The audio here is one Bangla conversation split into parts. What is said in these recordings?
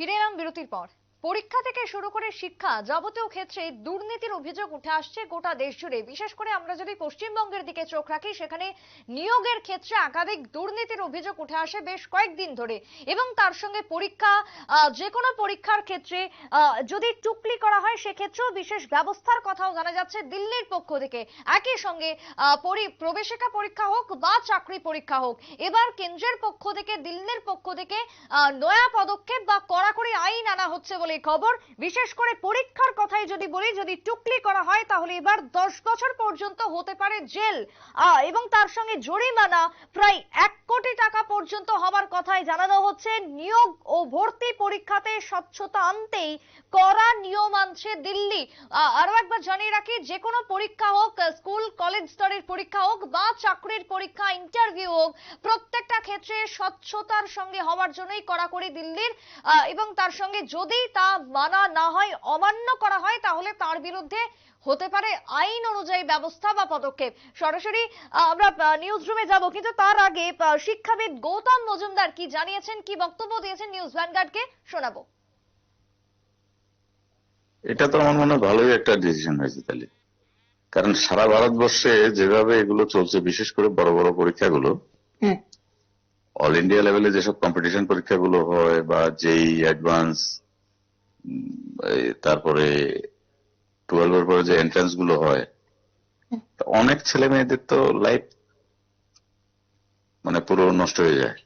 ফিরে এলাম বিরতির পর। পরীক্ষা থেকে শুরু করে শিক্ষা যাবতীয় ক্ষেত্রে দুর্নীতির অভিযোগ উঠে আসছে গোটা দেশ জুড়ে। বিশেষ করে আমরা যদি পশ্চিমবঙ্গের দিকে চোখ রাখি, সেখানে নিয়োগের ক্ষেত্রে একাধিক দুর্নীতির অভিযোগ উঠে আসে বেশ কয়েকদিন ধরে। এবং তার সঙ্গে পরীক্ষা যে কোনো পরীক্ষার ক্ষেত্রে যদি টুকলি করা হয়, সেক্ষেত্রেও বিশেষ ব্যবস্থার কথাও জানা যাচ্ছে দিল্লির পক্ষ থেকে। একই সঙ্গে প্রবেশিকা পরীক্ষা হোক বা চাকরি পরীক্ষা হোক, এবার কেন্দ্রের পক্ষ থেকে, দিল্লির পক্ষ থেকে নয়া পদক্ষেপ বা কড়াকড়ি আইন আনা হচ্ছে বলে খবর। বিশেষ করে পরীক্ষার কথাই যদি বলি, যদি টুকলি করা হয়, তাহলে এবার দশ বছর পর্যন্ত হতে পারে জেল। এবং তার সঙ্গে জরিমানা প্রায় এক কোটি টাকা পর্যন্ত হওয়ার কথাই জানানো হচ্ছে। নিয়োগ ও ভর্তি পরীক্ষাতে স্বচ্ছতা আনতেই কড়া নিয়ম আনছে দিল্লি। আরও একবার জানিয়ে রাখি, যে কোনো পরীক্ষা হোক, স্কুল, কলেজ স্তরের পরীক্ষা হোক বা চাকরির পরীক্ষা ইন্টারভিউ হোক, প্রত্যেকটা ক্ষেত্রে স্বচ্ছতার সঙ্গে হওয়ার জন্যই কড়াকড়ি দিল্লির। এবং তার সঙ্গে যদি তা মানা না হয়, অমান্য করা হয়, তাহলে তার বিরুদ্ধে হতে পারে আইন অনুযায়ী ব্যবস্থা বা পদক্ষেপ। সরাসরি আমরা নিউজ রুমে যাব কিন্তু তার আগে শিক্ষাবিদ গৌতম মজুমদার কি জানিয়েছেন কি বক্তব্য দিয়েছেন নিউজ ভ্যানগার্ডকে শোনাবো। এটা তো আমার মনে হয় ভালোই একটা ডিসিশন হয়েছে তাহলে। কারণ সারা ভারতবর্ষে যেভাবে এগুলো চলছে বিশেষ করে বড় বড় পরীক্ষাগুলো অল ইন্ডিয়া লেভেলে যেসব কম্পিটিশন পরীক্ষাগুলো হয় বা যেই অ্যাডভান্স তারপরে টুয়েলভ এর পরে যে এন্ট্রান্সগুলো হয় অনেক ছেলে মেয়েদের তো লাইফ মানে পুরো নষ্ট হয়ে যায়।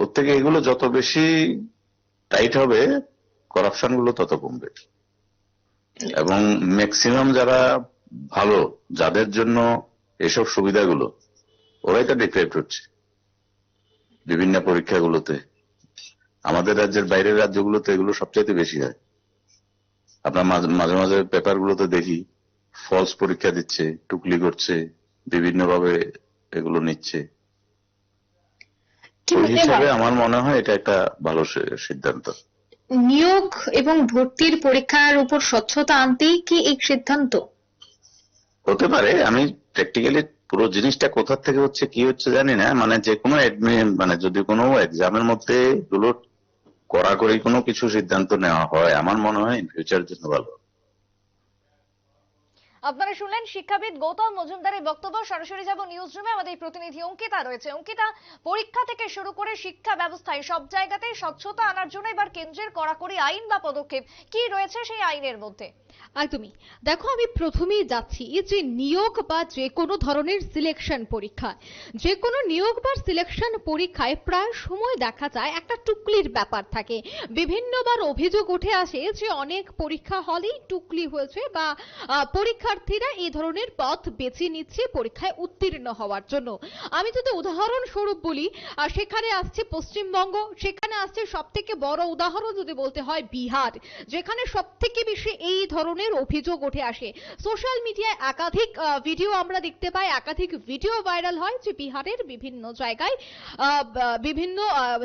ওর থেকে এগুলো যত বেশি টাইট হবে করাপশনগুলো তত কমবে। এবং ম্যাক্সিমাম যারা ভালো, যাদের জন্য এসব সুবিধাগুলো, ওরাই তো ডিক্লেয়ার হচ্ছে। বিভিন্ন পরীক্ষাগুলোতে। আমাদের রাজ্যের বাইরের রাজ্যগুলোতে এগুলো সবচাইতে বেশি হয়। আপনার মাঝে মাঝে মাঝে পেপারগুলোতে দেখি ফলস পরীক্ষা দিচ্ছে টুকলি করছে বিভিন্ন ভাবে এগুলো নিচ্ছে। হিসাবে আমার মনে হয় এটা একটা ভালো সিদ্ধান্ত। নিয়োগ এবং ভর্তির পরীক্ষার উপর স্বচ্ছতা আনতেই কি এই সিদ্ধান্ত? হতে পারে আমি প্র্যাকটিক্যালি পুরো জিনিসটা কোথা থেকে হচ্ছে কি হচ্ছে জানি না মানে যে কোনো মানে যদি কোনো এক্সামের মধ্যে এগুলো কড়াকড়ি কোনো কিছু সিদ্ধান্ত নেওয়া হয় আমার মনে হয় ফিউচার জন্য ভালো আপনারা শুনলেন শিক্ষাবিদ গৌতম মজুমদারের বক্তব্য। সরাসরি যাব নিউজ রুমে আমাদের প্রতিনিধি অঙ্কিতা রয়েছে। অঙ্কিতা পরীক্ষা থেকে শুরু করে শিক্ষা ব্যবস্থায় সব জায়গাতেই স্বচ্ছতা আনার জন্য এবার কেন্দ্রের কড়াকড়ি আইন বা পদক্ষেপ কি রয়েছে সেই আইনের মধ্যে? একদমই। দেখো আমি প্রথমেই যাচ্ছি যে নিয়োগ বা যে কোনো ধরনের সিলেকশন পরীক্ষা। যে কোনো নিয়োগ বা সিলেকশন পরীক্ষায় প্রায় সময় দেখা যায় একটা টুকলির ব্যাপার থাকে। বিভিন্নবার অভিযোগ উঠে আসে যে অনেক পরীক্ষা হলেই টুকলি হয়েছে বা আহ, পরীক্ষার্থীরা এই ধরনের পথ বেছে নিচ্ছে পরীক্ষায় উত্তীর্ণ হওয়ার জন্য। আমি যদি উদাহরণস্বরূপ বলি সেখানে আসছে পশ্চিমবঙ্গ, সেখানে আসছে সব থেকে বড় উদাহরণ যদি বলতে হয় বিহার, যেখানে সব থেকে বেশি এই ধরনের অভিযোগ উঠে আসে। সোশ্যাল মিডিয়ায় একাধিক ভিডিও আমরা দেখতে পাই, একাধিক ভিডিও ভাইরাল হয় যে বিহারের বিভিন্ন জায়গায় বিভিন্ন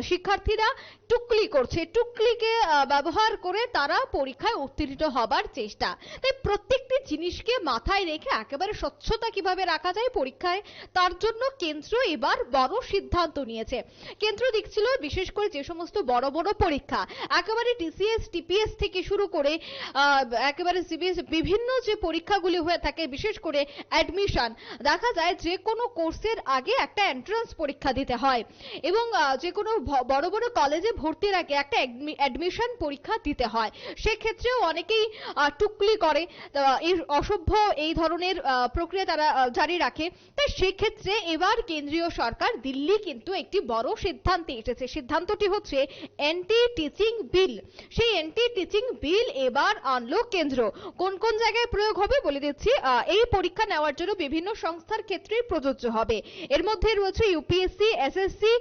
শিক্ষার্থীরা টুকলি করছে, টুকলিকে ব্যবহার করে তারা পরীক্ষায় উত্তীর্ণ হবার চেষ্টা। তাই প্রত্যেকটি জিনিসকে মাথায় রেখে একেবারে স্বচ্ছতা কীভাবে রাখা যায় পরীক্ষায়, তার জন্য কেন্দ্র এবার বড় সিদ্ধান্ত নিয়েছে। কেন্দ্র দেখছিল বিশেষ করে যে সমস্ত বড় বড় পরীক্ষা, একেবারে টিসিএস টিপিএস থেকে শুরু করে একেবারে সিবিএস বিভিন্ন যে পরীক্ষাগুলি হয়ে থাকে, বিশেষ করে অ্যাডমিশন দেখা যায় যে কোনো কোর্সের আগে একটা এন্ট্রান্স পরীক্ষা দিতে হয় এবং যে কোনো বড় বড় কলেজে ভর্তির আগে একটা অ্যাডমিশন পরীক্ষা দিতে হয়। সেক্ষেত্রেও অনেকেই টুকলি করে এই অসভ্য এই ধরনের প্রক্রিয়া তারা জারি রাখে। তাই সেক্ষেত্রে এবার কেন্দ্রীয় সরকার দিল্লি কিন্তু একটি বড় সিদ্ধান্তে এসেছে। সিদ্ধান্তটি হচ্ছে অ্যান্টি টিচিং বিল সেই অ্যান্টি টিচিং বিল এবার আনলো কেন্দ্র। কোন কোন জায়গায় প্রয়োগ হবে বলে দিচ্ছি এই পরীক্ষা নেওয়ার জন্য বিভিন্ন সংস্থার ক্ষেত্রে প্রযোজ্য হবে। এর মধ্যে রয়েছে UPSC SSC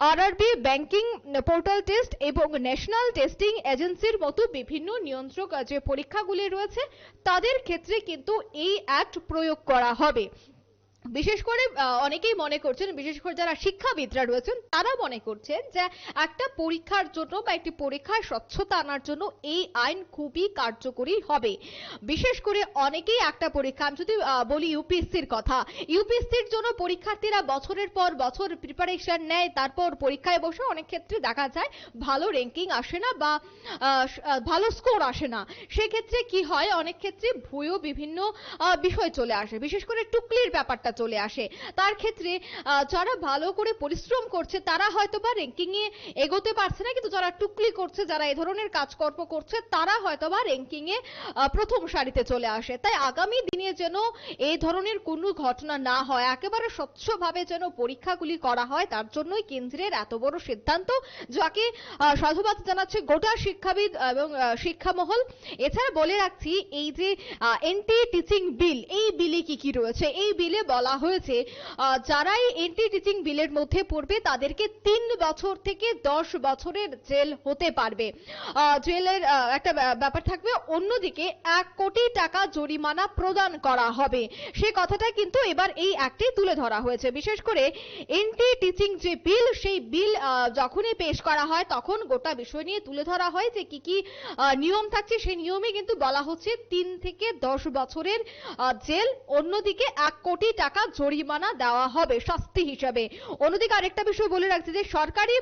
RRB banking portal test এবং ন্যাশনাল টেস্টিং এজেন্সির মতো বিভিন্ন নিয়ন্ত্রক যে পরীক্ষাগুলি রয়েছে, তাদের ক্ষেত্রে কিন্তু এই অ্যাক্ট প্রয়োগ করা হবে। বিশেষ করে অনেকেই মনে করছেন, বিশেষ করে যারা শিক্ষাবিদরা রয়েছেন, তারা মনে করছেন যে একটা পরীক্ষার জন্য বা একটি পরীক্ষায় স্বচ্ছতা আনার জন্য এই আইন খুবই কার্যকরী হবে। বিশেষ করে অনেকেই একটা পরীক্ষা, আমি যদি বলি ইউপিএসসির কথা, ইউপিএসসির জন্য পরীক্ষার্থীরা বছরের পর বছর প্রিপারেশন নেয়, তারপর পরীক্ষায় বসে অনেক ক্ষেত্রে দেখা যায় ভালো র্যাঙ্কিং আসে না বা ভালো স্কোর আসে না। সেক্ষেত্রে কি হয়? অনেক ক্ষেত্রে ভুয়ো বিভিন্ন বিষয় চলে আসে। বিশেষ করে টুকলির ব্যাপারটা চলে আসে। তার ক্ষেত্রে যারা ভালো করে পরিশ্রম করছে, তারা হয়তো বা র্যাঙ্কিং এ এগোতে পারছে না, কিন্তু যারা টুকলি করছে, যারা এই ধরনের কাজকর্ম করছে, তারা হয়তো বা র্যাঙ্কিং এ প্রথম সারিতে চলে আসে। তাই আগামী দিনে যেন এই ধরনের কোনো ঘটনা না হয়, একেবারে স্বচ্ছভাবে যেন পরীক্ষাগুলি করা হয়, তার জন্যই কেন্দ্রের এত বড় সিদ্ধান্ত, যাকে সাধুবাদ জানাচ্ছে গোটা শিক্ষাবিদ এবং শিক্ষামহল। এছাড়া বলে রাখছি, এই যে এনটি টিচিং বিল এই বিলে কি কি রয়েছে? এই বিলে বলা হয়েছে আহ, যারা এই এনটি টিচিং বিলের মধ্যে পড়বে তাদেরকে তিন বছর থেকে দশ বছরের জেল হতে পারবে। জেলের একটা ব্যাপার থাকবে অন্যদিকে এক কোটি টাকা জরিমানা প্রদান করা হবে। সে কথাটা কিন্তু এবার এই অ্যাক্টে তুলে ধরা হয়েছে। বিশেষ করে এন্টি টিচিং যে বিল সেই বিল যখনই পেশ করা হয় তখন গোটা বিষয় নিয়ে তুলে ধরা হয় যে কি কি নিয়ম থাকছে। সেই নিয়মে কিন্তু বলা হচ্ছে তিন থেকে দশ বছরের জেল অন্যদিকে এক কোটি টাকা জরিমানা দেওয়া হবে শাস্তি হিসাবে। অন্যদিকে আরেকটা বিষয় বলে রাখছি যে সরকারি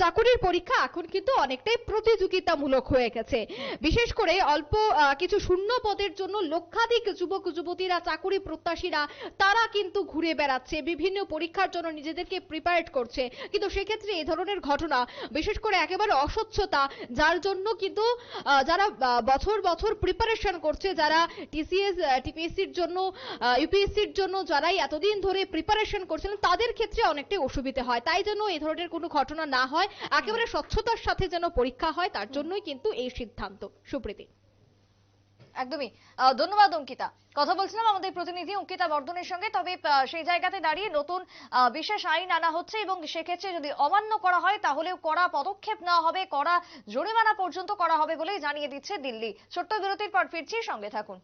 চাকরির পরীক্ষা এখন কিন্তু অনেকটাই প্রতিযোগিতামূলক হয়ে গেছে। বিশেষ করে অল্প কিছু শূন্য পদের জন্য লক্ষাধিক যুবক, যুবতীরা, চাকরি প্রত্যাশীরা, তারা কিন্তু ঘুরে বেড়াচ্ছে, বিভিন্ন পরীক্ষার জন্য নিজেদেরকে প্রিপারেট করছে। কিন্তু সেক্ষেত্রে এই ধরনের ঘটনা, বিশেষ করে একেবারে অস্বচ্ছতা, যার জন্য কিন্তু যারা বছর বছর প্রিপারেশন করছে, যারা টিসিএস টিপিএসসির জন্য ইউপিএসসির জন্য যারাই এতদিন ধরে প্রিপারেশন করছিলেন, তাদের ক্ষেত্রে অনেকটাই অসুবিধা হয়। তাই জন্য এই ধরনের কোনো ঘটনা না হয়, একেবারে স্বচ্ছতার সাথে যেন পরীক্ষা হয়, তার জন্যই কিন্তু এই সিদ্ধান্ত। সুপ্রীতি। একদমই। ধন্যবাদ, অঙ্কিতা। কথা বলছিলাম আমাদের প্রতিনিধি অঙ্কিতা বর্ধনের সঙ্গে, তবে সেই জায়গাতে দাঁড়িয়ে নতুন বিশেষ আইন আনা হচ্ছে এবং সেক্ষেত্রে যদি অমান্য করা হয়, তাহলেও কড়া পদক্ষেপ নেওয়া হবে, কড়া জরিমানা পর্যন্ত করা হবে বলেই জানিয়ে দিচ্ছে দিল্লি। ছোট্ট বিরতির পর ফিরছি, সঙ্গে থাকুন।